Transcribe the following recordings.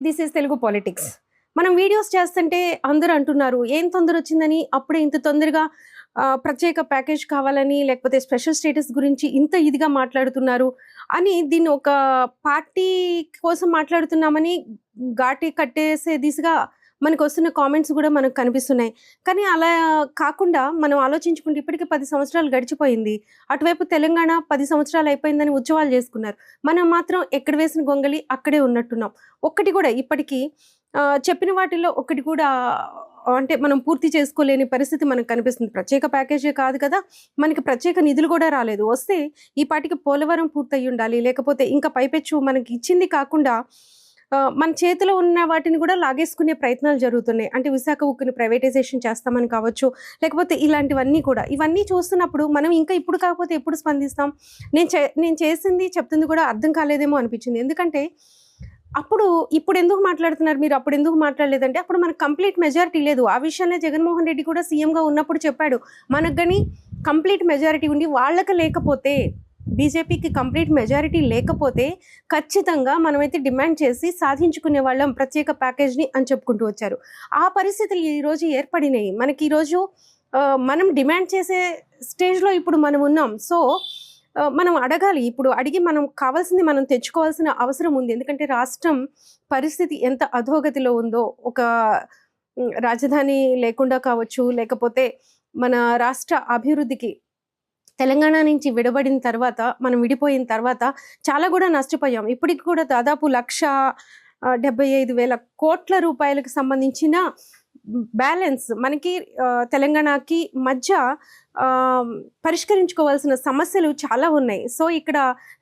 This is Telugu politics మనం videos చేస్తుంటే అందరూ అంటున్నారు ఏం తొందర వచ్చిందని అప్పుడే ఇంత తొందరగా ప్రత్యేక ప్యాకేజ్ కావాలని లేకపోతే స్పెషల్ స్టేటస్ గురించి ఇంత ఇదిగా మాట్లాడుతున్నారు అని దీన్ని ఒక పార్టీ కోసం మాట్లాడుతున్నామని ఘాటి కట్టేసే దిశగా మనకు వస్తున్న కామెంట్స్ కూడా మనకు కనిపిస్తున్నాయి. కానీ అలా కాకుండా మనం ఆలోచించుకుంటే ఇప్పటికే పది సంవత్సరాలు గడిచిపోయింది. అటువైపు తెలంగాణ పది సంవత్సరాలు అయిపోయిందని ఉత్సవాలు చేసుకున్నారు. మనం మాత్రం ఎక్కడ వేసిన గొంగళి అక్కడే ఉన్నట్టున్నాం. ఒక్కటి కూడా ఇప్పటికీ చెప్పిన వాటిల్లో ఒకటి కూడా అంటే మనం పూర్తి చేసుకోలేని పరిస్థితి మనకు కనిపిస్తుంది. ప్రత్యేక ప్యాకేజీ కాదు కదా మనకి ప్రత్యేక నిధులు కూడా రాలేదు. వస్తే ఈ పాటికి పోలవరం పూర్తయి ఉండాలి లేకపోతే ఇంకా పైపెచ్చు మనకి ఇచ్చింది కాకుండా మన చేతిలో ఉన్న వాటిని కూడా లాగేసుకునే ప్రయత్నాలు జరుగుతున్నాయి. అంటే విశాఖ ఉక్కుని ప్రైవేటైజేషన్ చేస్తామని కావచ్చు లేకపోతే ఇలాంటివన్నీ కూడా. ఇవన్నీ చూస్తున్నప్పుడు మనం ఇంకా ఇప్పుడు కాకపోతే ఎప్పుడు స్పందిస్తాం? నేను చే నేను చేసింది చెప్తుంది కూడా అర్థం కాలేదేమో అనిపించింది. ఎందుకంటే అప్పుడు ఇప్పుడు ఎందుకు మాట్లాడుతున్నారు మీరు? అప్పుడు ఎందుకు మాట్లాడలేదంటే అప్పుడు మనకు కంప్లీట్ మెజారిటీ లేదు. ఆ విషయంలో జగన్మోహన్ రెడ్డి కూడా సీఎంగా ఉన్నప్పుడు చెప్పాడు. మనకు కానీ కంప్లీట్ మెజారిటీ ఉండి వాళ్ళకి లేకపోతే బీజేపీకి కంప్లీట్ మెజారిటీ లేకపోతే ఖచ్చితంగా మనమైతే డిమాండ్ చేసి సాధించుకునే వాళ్ళం ప్రత్యేక ప్యాకేజ్ని అని చెప్పుకుంటూ వచ్చారు. ఆ పరిస్థితులు ఈరోజు ఏర్పడినాయి. మనకి ఈరోజు మనం డిమాండ్ చేసే స్టేజ్లో ఇప్పుడు మనం ఉన్నాం. సో మనం అడగాలి. ఇప్పుడు అడిగి మనం కావాల్సింది మనం తెచ్చుకోవాల్సిన అవసరం ఉంది. ఎందుకంటే రాష్ట్రం పరిస్థితి ఎంత అధోగతిలో ఉందో ఒక రాజధాని లేకుండా కావచ్చు లేకపోతే మన రాష్ట్ర అభివృద్ధికి తెలంగాణ నుంచి విడబడిన తర్వాత మనం విడిపోయిన తర్వాత చాలా కూడా నష్టపోయాం. ఇప్పటికి కూడా దాదాపు లక్ష డెబ్బై ఐదు వేల కోట్ల రూపాయలకు సంబంధించిన బ్యాలెన్స్ మనకి తెలంగాణకి మధ్య పరిష్కరించుకోవాల్సిన సమస్యలు చాలా ఉన్నాయి. సో ఇక్కడ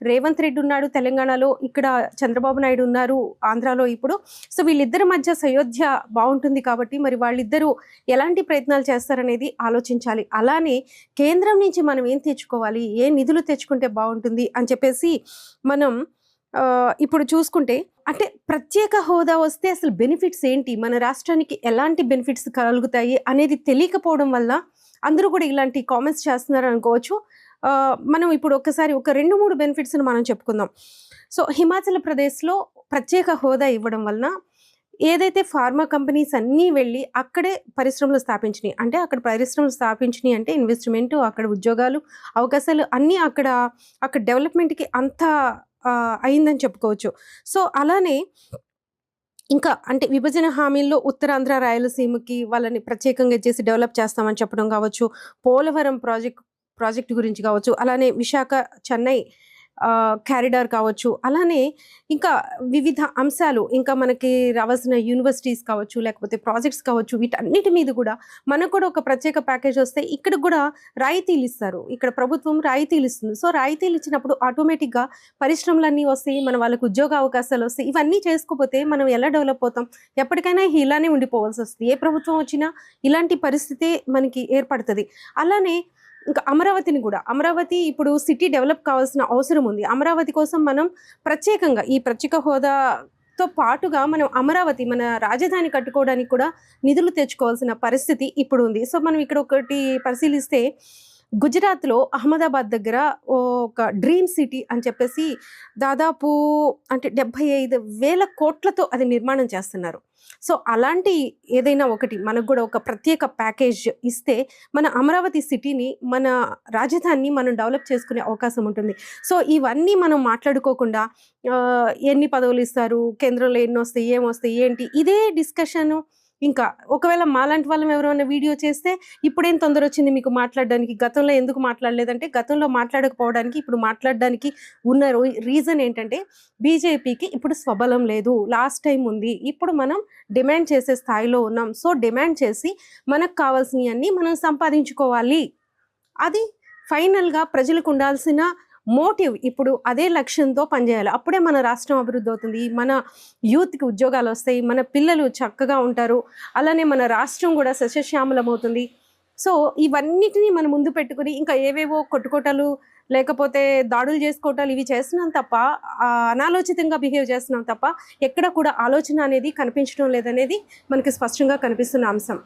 రేవంత్ రెడ్డి ఉన్నాడు తెలంగాణలో ఇక్కడ చంద్రబాబు నాయుడు ఉన్నారు ఆంధ్రాలో ఇప్పుడు. సో వీళ్ళిద్దరి మధ్య సయోధ్య బాగుంటుంది కాబట్టి మరి వాళ్ళిద్దరూ ఎలాంటి ప్రయత్నాలు చేస్తారనేది ఆలోచించాలి. అలానే కేంద్రం నుంచి మనం ఏం తెచ్చుకోవాలి? ఏ నిధులు తెచ్చుకుంటే బాగుంటుంది? అని చెప్పేసి మనం ఇప్పుడు చూసుకుంటే అంటే ప్రత్యేక హోదా వస్తే అసలు బెనిఫిట్స్ ఏంటి? మన రాష్ట్రానికి ఎలాంటి బెనిఫిట్స్ కలుగుతాయి అనేది తెలియకపోవడం వల్ల అందరూ కూడా ఇలాంటి కామెంట్స్ చేస్తున్నారు అనుకోవచ్చు. మనం ఇప్పుడు ఒక్కసారి ఒక రెండు మూడు బెనిఫిట్స్ని మనం చెప్పుకుందాం. సో హిమాచల్ ప్రదేశ్లో ప్రత్యేక హోదా ఇవ్వడం వలన ఏదైతే ఫార్మా కంపెనీస్ అన్నీ వెళ్ళి అక్కడే పరిశ్రమలు స్థాపించినాయి అంటే అక్కడ పరిశ్రమలు స్థాపించినాయి అంటే ఇన్వెస్ట్మెంట్ అక్కడ ఉద్యోగాలు అవకాశాలు అన్నీ అక్కడ అక్కడ డెవలప్మెంట్కి అంత అయిందని చెప్పుకోవచ్చు. సో అలానే ఇంకా అంటే విభజన హామీల్లో ఉత్తరాంధ్ర రాయలసీమకి వాళ్ళని ప్రత్యేకంగా చేసి డెవలప్ చేస్తామని చెప్పడం కావచ్చు పోలవరం ప్రాజెక్ట్ ప్రాజెక్ట్ గురించి కావచ్చు అలానే విశాఖ చెన్నై క్యారిడార్ కావచ్చు. అలానే ఇంకా వివిధ అంశాలు ఇంకా మనకి రావాల్సిన యూనివర్సిటీస్ కావచ్చు లేకపోతే ప్రాజెక్ట్స్ కావచ్చు వీటన్నిటి మీద కూడా మనకు కూడా ఒక ప్రత్యేక ప్యాకేజ్ వస్తే ఇక్కడ కూడా రాయితీలు ఇస్తారు. ఇక్కడ ప్రభుత్వం రాయితీలు ఇస్తుంది. సో రాయితీలు ఇచ్చినప్పుడు ఆటోమేటిక్గా పరిశ్రమలన్నీ వస్తాయి మన వాళ్ళకు ఉద్యోగ అవకాశాలు వస్తాయి. ఇవన్నీ చేసుకోకపోతే మనం ఎలా డెవలప్ అవుతాం? ఎప్పటికైనా ఇలానే ఉండిపోవాల్సి వస్తుంది. ఏ ప్రభుత్వం వచ్చినా ఇలాంటి పరిస్థితి మనకి ఏర్పడుతుంది. అలానే ఇంకా అమరావతిని కూడా. అమరావతి ఇప్పుడు సిటీ డెవలప్ కావాల్సిన అవసరం ఉంది. అమరావతి కోసం మనం ప్రత్యేకంగా ఈ ప్రత్యేక హోదాతో పాటుగా మనం అమరావతి మన రాజధాని కట్టుకోవడానికి కూడా నిధులు తెచ్చుకోవాల్సిన పరిస్థితి ఇప్పుడు ఉంది. సో మనం ఇక్కడ ఒకటి పరిశీలిస్తే గుజరాత్లో అహ్మదాబాద్ దగ్గర ఒక డ్రీమ్ సిటీ అని చెప్పేసి దాదాపు అంటే డెబ్బై ఐదు వేల కోట్లతో అది నిర్మాణం చేస్తున్నారు. సో అలాంటి ఏదైనా ఒకటి మనకు కూడా ఒక ప్రత్యేక ప్యాకేజ్ ఇస్తే మన అమరావతి సిటీని మన రాజధానిని మనం డెవలప్ చేసుకునే అవకాశం ఉంటుంది. సో ఇవన్నీ మనం మాట్లాడుకోకుండా ఎన్ని పదవులు ఇస్తారు కేంద్రంలో ఎన్ని వస్తాయి ఏం వస్తాయి ఏంటి? ఇదే డిస్కషను ఇంకా ఒకవేళ మాలాంటి వాళ్ళం ఎవరైనా వీడియో చేస్తే ఇప్పుడేం తొందర వచ్చింది మీకు మాట్లాడడానికి? గతంలో ఎందుకు మాట్లాడలేదంటే గతంలో మాట్లాడకపోవడానికి ఇప్పుడు మాట్లాడడానికి ఉన్న రీజన్ ఏంటంటే బీజేపీకి ఇప్పుడు స్వబలం లేదు లాస్ట్ టైం ఉంది. ఇప్పుడు మనం డిమాండ్ చేసే స్థాయిలో ఉన్నాం. సో డిమాండ్ చేసి మనకు కావాల్సినవన్నీ మనం సంపాదించుకోవాలి. అది ఫైనల్గా ప్రజలకు ఉండాల్సిన మోటివ్ ఇప్పుడు అదే లక్ష్యంతో పనిచేయాలి. అప్పుడే మన రాష్ట్రం అభివృద్ధి అవుతుంది. మన యూత్కి ఉద్యోగాలు వస్తాయి. మన పిల్లలు చక్కగా ఉంటారు. అలానే మన రాష్ట్రం కూడా సస్యశ్యామలం అవుతుంది సో ఇవన్నిటిని మనం ముందు పెట్టుకుని ఇంకా ఏవేవో కొట్టుకోటలు లేకపోతే దాడులు చేసుకోవటాలు ఇవి చేస్తున్నాం తప్ప అనాలోచితంగా బిహేవ్ చేస్తున్నాం తప్ప ఎక్కడ కూడా ఆలోచన అనేది కనిపించడం లేదనేది మనకి స్పష్టంగా కనిపిస్తున్న అంశం.